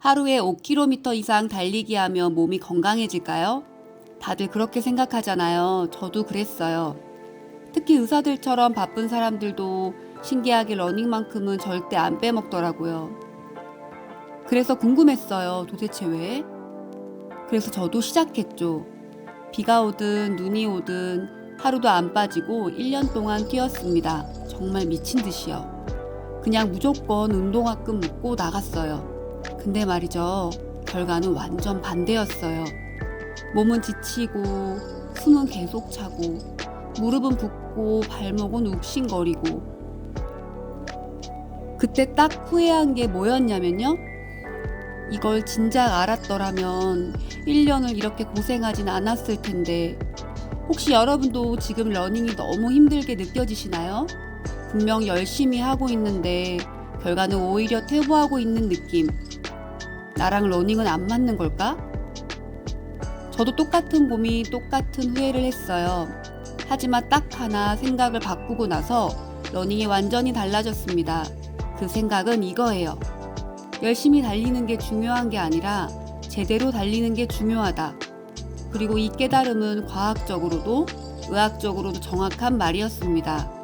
하루에 5km 이상 달리기 하면 몸이 건강해질까요? 다들 그렇게 생각하잖아요. 저도 그랬어요. 특히 의사들처럼 바쁜 사람들도 신기하게 러닝만큼은 절대 안 빼먹더라고요. 그래서 궁금했어요. 도대체 왜? 그래서 저도 시작했죠. 비가 오든 눈이 오든 하루도 안 빠지고 1년 동안 뛰었습니다. 정말 미친 듯이요. 그냥 무조건 운동화끈 묶고 나갔어요. 근데 말이죠. 결과는 완전 반대였어요. 몸은 지치고 숨은 계속 차고 무릎은 붓고 발목은 욱신거리고 그때 딱 후회한 게 뭐였냐면요. 이걸 진작 알았더라면 1년을 이렇게 고생하진 않았을 텐데 혹시 여러분도 지금 러닝이 너무 힘들게 느껴지시나요? 분명 열심히 하고 있는데 결과는 오히려 퇴보하고 있는 느낌. 나랑 러닝은 안 맞는 걸까? 저도 똑같은 고민, 똑같은 후회를 했어요. 하지만 딱 하나 생각을 바꾸고 나서 러닝이 완전히 달라졌습니다. 그 생각은 이거예요. 열심히 달리는 게 중요한 게 아니라 제대로 달리는 게 중요하다. 그리고 이 깨달음은 과학적으로도 의학적으로도 정확한 말이었습니다.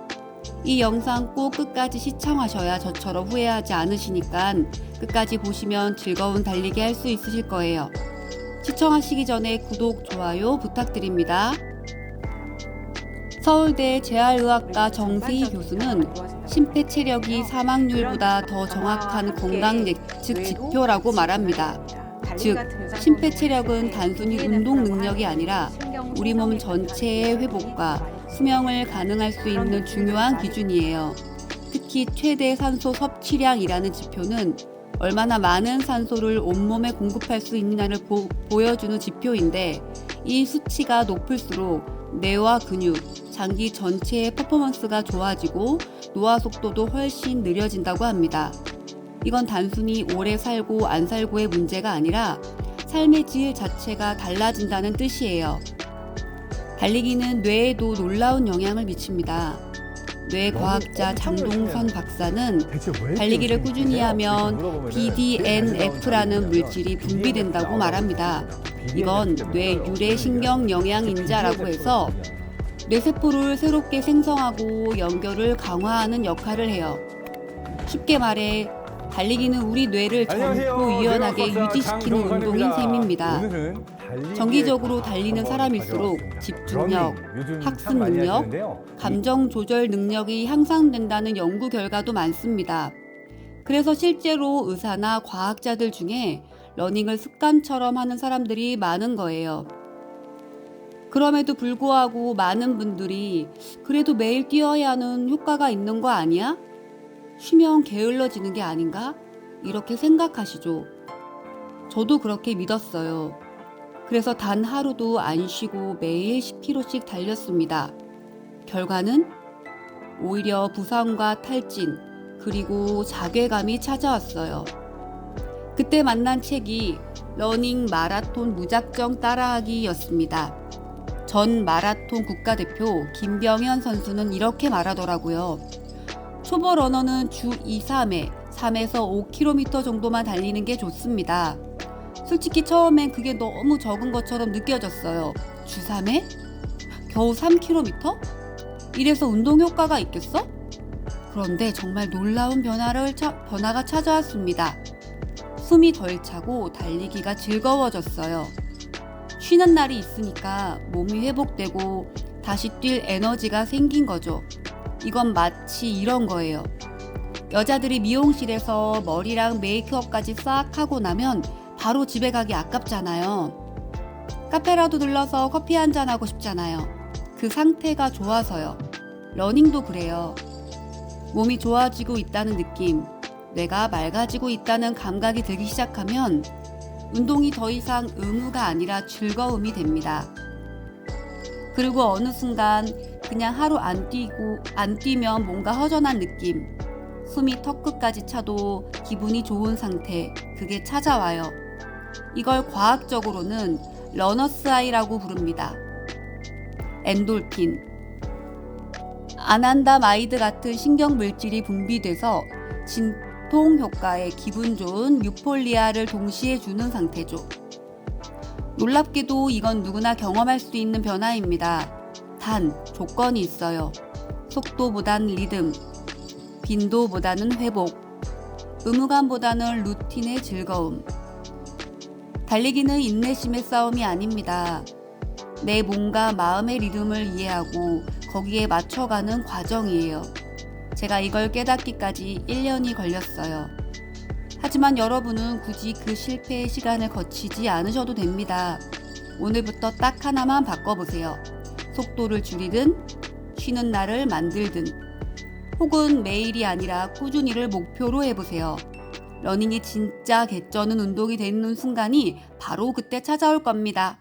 이 영상 꼭 끝까지 시청하셔야 저처럼 후회하지 않으시니까 끝까지 보시면 즐거운 달리기 할 수 있으실 거예요. 시청하시기 전에 구독, 좋아요 부탁드립니다. 서울대 재활의학과 정세희 교수는 심폐 체력이 사망률보다 더 정확한 건강 예측 지표라고 말합니다. 즉, 심폐 체력은 단순히 운동 능력이 아니라 우리 몸 전체의 회복과 수명을 가능할 수 있는 중요한 기준이에요. 특히 최대 산소 섭취량이라는 지표는 얼마나 많은 산소를 온몸에 공급할 수 있느냐를 보, 보여주는 지표인데 이 수치가 높을수록 뇌와 근육, 장기 전체의 퍼포먼스가 좋아지고 노화 속도도 훨씬 느려진다고 합니다. 이건 단순히 오래 살고 안 살고의 문제가 아니라 삶의 질 자체가 달라진다는 뜻이에요. 달리기는 뇌에도 놀라운 영향을 미칩니다. 뇌 과학자 장동선 박사는 달리기를 꾸준히 하면 BDNF라는 물질이 분비된다고 말합니다. 이건 뇌 유래 신경 영양 인자라고 해서 뇌세포를 새롭게 생성하고 연결을 강화하는 역할을 해요. 쉽게 말해 달리기는 우리 뇌를 젊고 유연하게 유지시키는 운동인 셈입니다. 정기적으로 달리는 사람일수록 집중력, 학습 능력, 감정 조절 능력이 향상된다는 연구 결과도 많습니다. 그래서 실제로 의사나 과학자들 중에 러닝을 습관처럼 하는 사람들이 많은 거예요. 그럼에도 불구하고 많은 분들이 그래도 매일 뛰어야 하는 효과가 있는 거 아니야? 쉬면 게을러지는 게 아닌가? 이렇게 생각하시죠. 저도 그렇게 믿었어요. 그래서 단 하루도 안 쉬고 매일 10km씩 달렸습니다. 결과는 오히려 부상과 탈진, 그리고 자괴감이 찾아왔어요. 그때 만난 책이 러닝 마라톤 무작정 따라하기였습니다. 전 마라톤 국가대표 김병현 선수는 이렇게 말하더라고요. 초보 러너는 주 2, 3회, 3에서 5km 정도만 달리는 게 좋습니다. 솔직히 처음엔 그게 너무 적은 것처럼 느껴졌어요. 주 3회? 겨우 3km? 이래서 운동 효과가 있겠어? 그런데 정말 놀라운 변화를 차, 변화가 찾아왔습니다. 숨이 덜 차고 달리기가 즐거워졌어요. 쉬는 날이 있으니까 몸이 회복되고 다시 뛸 에너지가 생긴 거죠. 이건 마치 이런 거예요. 여자들이 미용실에서 머리랑 메이크업까지 싹 하고 나면 바로 집에 가기 아깝잖아요. 카페라도 들러서 커피 한잔 하고 싶잖아요. 그 상태가 좋아서요. 러닝도 그래요. 몸이 좋아지고 있다는 느낌, 뇌가 맑아지고 있다는 감각이 들기 시작하면 운동이 더 이상 의무가 아니라 즐거움이 됩니다. 그리고 어느 순간 그냥 하루 안 뛰고 안 뛰면 뭔가 허전한 느낌, 숨이 턱끝까지 차도 기분이 좋은 상태, 그게 찾아와요. 이걸 과학적으로는 러너스 아이라고 부릅니다. 엔돌핀, 아난다마이드 같은 신경 물질이 분비돼서 진, 소통 효과에 기분 좋은 유폴리아를 동시에 주는 상태죠. 놀랍게도 이건 누구나 경험할 수 있는 변화입니다. 단, 조건이 있어요. 속도보단 리듬, 빈도보다는 회복, 의무감보다는 루틴의 즐거움. 달리기는 인내심의 싸움이 아닙니다. 내 몸과 마음의 리듬을 이해하고 거기에 맞춰가는 과정이에요. 제가 이걸 깨닫기까지 1년이 걸렸어요. 하지만 여러분은 굳이 그 실패의 시간을 거치지 않으셔도 됩니다. 오늘부터 딱 하나만 바꿔보세요. 속도를 줄이든, 쉬는 날을 만들든, 혹은 매일이 아니라 꾸준히를 목표로 해보세요. 러닝이 진짜 개쩌는 운동이 되는 순간이 바로 그때 찾아올 겁니다.